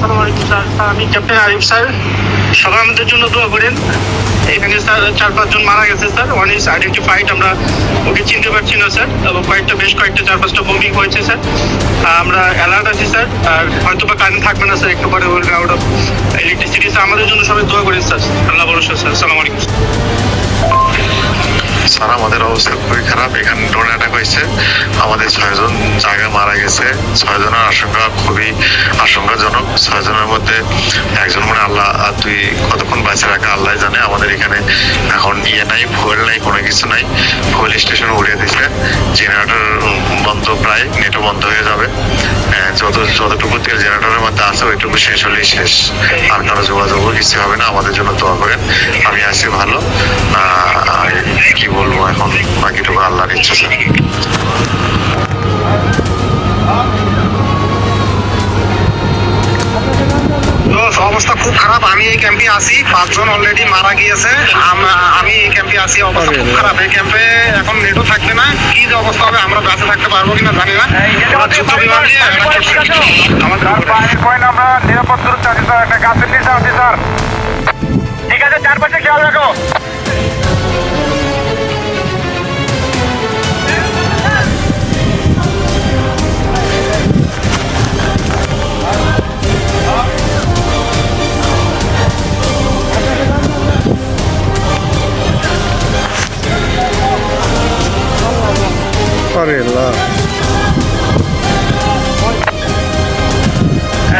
আসসালামু আলাইকুম স্যার, আমি ক্যাপ্টেন আরিফ স্যার। সবাই আমাদের জন্য দোয়া করেন। এখানে, স্যার, চার, পাঁচজন মারা গেছে, স্যার। ওয়ান ইজ আইডেন্টিফাইড আমরা ওকে চিনতে পারছি না, স্যার। এবং কয়েকটা, বেশ কয়েকটা, চার, পাঁচটা বোমিং হয়েছে, স্যার। আমরা অ্যালার্ট আছি, স্যার। আর হয়তো বা কারেন্ট থাকবে না, স্যার। একটু পরে উইল আউট অফ ইলেকট্রিসিটি আমাদের জন্য সবাই দোয়া করেন, স্যার। আল্লাহ ভরসা, স্যার। আসসালামু আলাইকুম স্যার আমাদের অবস্থা খুবই খারাপ। এখানে ড্রোন অ্যাটাক হয়েছে। আমাদের ছয়জন জায়গা মারা গেছে। ছয়জনের আশঙ্কা খুবই আশঙ্কাজনক। ছয়জনের মধ্যে একজন মানে আল্লাহ তুই কতক্ষণ বাঁচে রাখা আল্লাহ জানে। আমাদের এখানে এখন ইয়ে নাই ফুয়েল নাই, কোনো কিছু নাই। ফুয়েল স্টেশন উড়িয়ে দিছে। জেনারেটর বন্ধ প্রায় নেটও বন্ধ হয়ে যাবে। যত যতটুকু তেল জেনারেটরের মধ্যে আছে, ওইটুকু শেষ হলেই শেষ। আর কারও যোগাযোগও কিছু হবে না, আমাদের জন্য দোয়া করেন। আমি আছি ভালো। কি বলব এখন? বাকিটুকু আল্লাহর ইচ্ছা স্যার। খারাপ আমি এই ক্যাম্পে আসি পাঁচজন অলরেডি মারা গিয়েছে। আম- এই ক্যাম্পে আসি অবস্থা খুব খারাপ। এই ক্যাম্পে এখন নেটও থাকবে না। কি যে অবস্থা হবে আমরা বেঁচে থাকতে পারব কিনা জানি না। ওরা যুদ্ধ বিমান দিয়ে আমাদের আমরা নিরাপদ আছি স্যার। একটা গাছের নিচে আছি স্যার।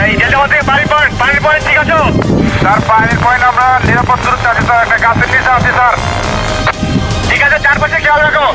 এই যেতে হচ্ছে পানি পয়েন্ট পানি পয়েন্ট ঠিক আছে? স্যার পানির পয়েন্ট আমরা নিরাপদ দূরত্বে আছি স্যার। একটা গাছের নিচে আছি স্যার। ঠিক আছে চারপাশে খেয়াল রাখো।